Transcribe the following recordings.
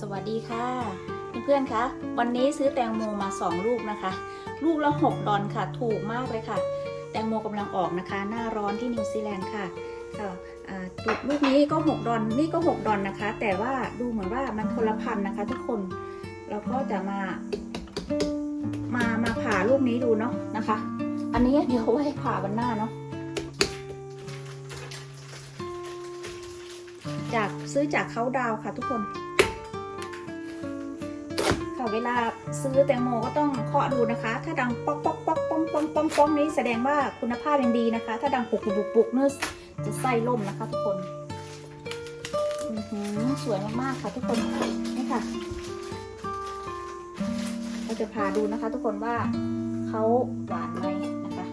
สวัสดีค่ะ เพื่อนๆคะวันนี้ซื้อแตงโมมา 2 ลูกนะคะ ลูกละ 6 ดอลค่ะ ถูกมากเลยค่ะ แตงโมกำลังออกนะคะ หน้าร้อนที่นิวซีแลนด์ค่ะค่ะอ่าตุกลูกนี้ก็ 6 ดอลนี่ก็ 6 ดอลนะคะ แต่ว่าดูเหมือนว่ามันคนละพันนะคะ ทุกคนเราก็จะมา มามาผ่าลูกนี้ดูเนาะนะคะ อันนี้เดี๋ยวไว้ผ่าวันหน้าเนาะจากซื้อจากเขาดาวค่ะทุกคน ค่ะ เวลาซื้อแตงโมก็ต้องเคาะดูนะคะ ถ้าดังป๊อกป๊อกป๊อกป้องป้องป้องป้องนี้แสดงว่าคุณภาพยังดีนะคะ ถ้าดังปุกปุกปุกปุกเนี่ยจะไส้ล่มนะคะ ทุกคนสวยมากๆค่ะทุกคนนี่ค่ะเราจะพาดูนะคะ ทุกคนว่าเขาหวานไหมนะคะ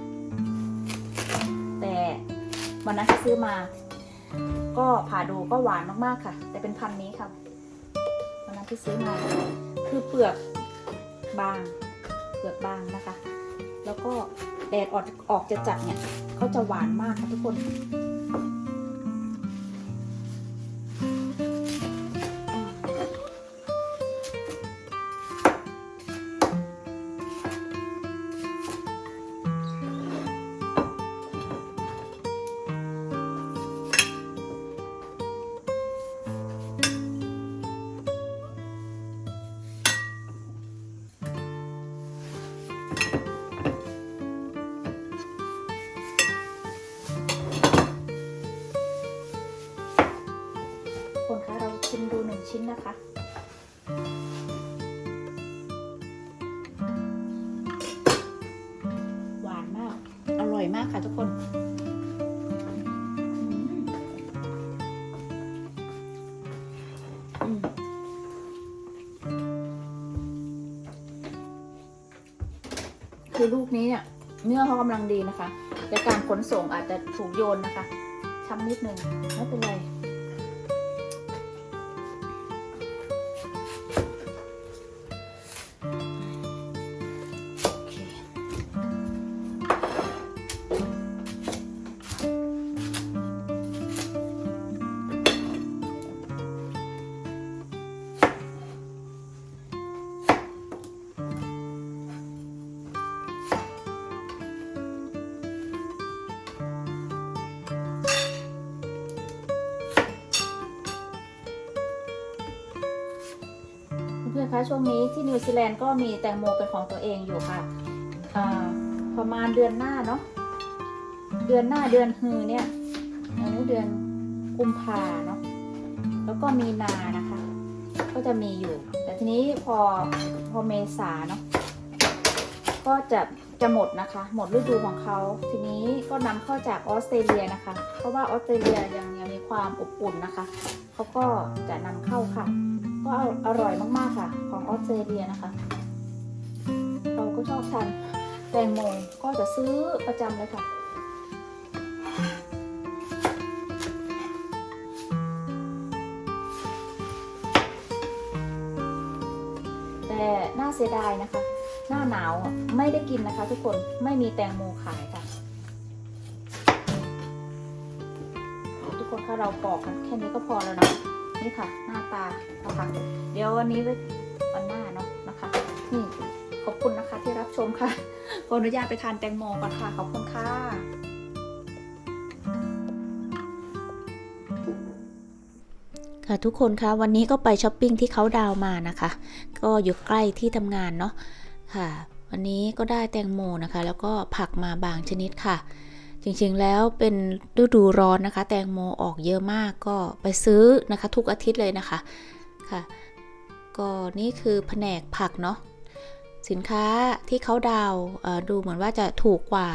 แต่วันนั้นที่ซื้อมา ก็ผ่าดูก็หวานมากๆค่ะ แต่เป็นพันนี้ค่ะวันนั้น ที่ซื้อมา คือเปลือกบาง เปลือกบางนะคะ แล้วก็แดดออกออกจะจัดเนี่ยเขาจะหวานมากค่ะทุกคน ยมากค่ะทุกคนคือลูกนี้เนี่ยเนื้อเขากำลังดีนะคะแต่การขนส่งอาจจะถูกโยนนะคะช้ำนิดนึงไม่เป็นไร เพื่อนๆคะช่วงนี้ที่นิวซีแลนด์ก็มีแตงโมเป็นของตัวเองอยู่ค่ะประมาณเดือนหน้าเนาะเดือนหน้าเดือนฮือเนี่ยอันนี้เดือนกุมภาเนาะแล้วก็มีนานะคะ ก็จะมีอยู่ แต่ทีนี้พอพอเมษาเนาะก็จะจะหมดนะคะ หมดฤดูของเขาทีนี้ก็นำเข้าจากออสเตรเลียนะคะ เพราะว่าออสเตรเลียยังยังมีความอบอุ่นนะคะเขาก็จะนำเข้าค่ะ ก็อร่อยมากๆค่ะ ของออสเตรเลียนะคะ เราก็ชอบทานแตงโมก็จะซื้อประจำเลยค่ะแต่น่าเสียดายนะคะ หน้าหนาวไม่ได้กินนะคะ ทุกคนไม่มีแตงโมขายค่ะ ทุกคนถ้าเราปอกแค่นี้ก็พอแล้วนะ นี่ค่ะ หน้าตานะคะ เดี๋ยววันนี้ไว้วันหน้าเนาะนะคะนี่ขอบคุณนะคะที่รับชมค่ะขออนุญาตไปทานแตงโมก่อนค่ะ ขอบคุณค่ะค่ะทุกคนคะวันนี้ก็ไปช้อปปิ้งที่เขาดาวมานะคะ ก็อยู่ใกล้ที่ทำงานเนาะค่ะ วันนี้ก็ได้แตงโมนะคะ แล้วก็ผักมาบางชนิดค่ะ จริงๆแล้วเป็นฤดูร้อนนะคะ แตงโมออกเยอะมากก็ไปซื้อนะคะ ทุกอาทิตย์เลยนะคะค่ะ ก็นี่คือแผนกผักเนาะสินค้าที่เขาดาวดูเหมือนว่าจะถูกกว่า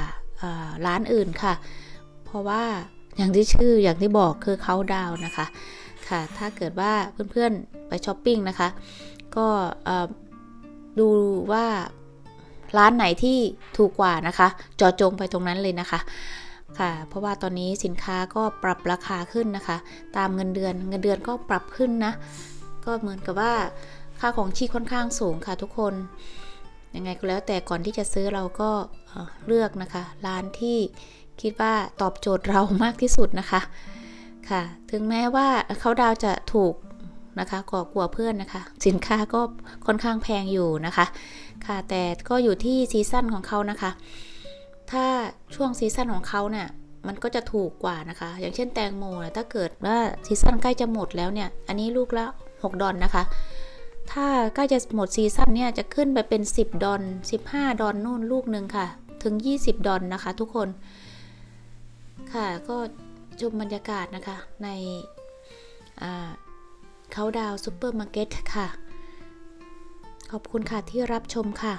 ร้านอื่นค่ะ เพราะว่าอย่างที่ชื่ออย่างที่บอกคือเขาดาวนะคะค่ะ ถ้าเกิดว่าเพื่อนๆไปช้อปปิ้งนะคะ ก็ดูว่าร้านไหนที่ถูกกว่านะคะ จอจงไปตรงนั้นเลยนะคะ ค่ะ เพราะว่าตอนนี้สินค้าก็ปรับราคาขึ้นนะคะ ตามเงินเดือนเงินเดือนก็ปรับขึ้นนะ ก็เหมือนกับว่าค่าของชีพค่อนข้างสูงค่ะทุกคนยังไงก็แล้วแต่ก่อนที่จะซื้อเราก็เลือกนะคะ ร้านที่คิดว่าตอบโจทย์เรามากที่สุดนะคะค่ะ ถึงแม้ว่าเขาดาวจะถูกนะคะก็กลัวเพื่อนนะคะ สินค้าก็ค่อนข้างแพงอยู่นะคะ ค่ะแต่ก็อยู่ที่ซีซั่นของเขานะคะ ถ้าช่วงซีซั่นของเขาเนี่ยมันก็จะถูกกว่านะคะ อย่างเช่นแตงโมนะถ้าเกิดว่าซีซั่นใกล้จะหมดแล้วเนี่ย อันนี้ลูกละ 6 ดอลนะคะ ถ้าใกล้จะหมดซีซั่นเนี่ยจะขึ้นไปเป็น 10 ดอล15 ดอลนู่นลูกหนึ่งค่ะ ถึง 20 ดอลนะคะ ทุกคน ค่ะก็ชมบรรยากาศนะคะในเขาดาวซูเปอร์มาร์เก็ตค่ะ ขอบคุณค่ะที่รับชมค่ะ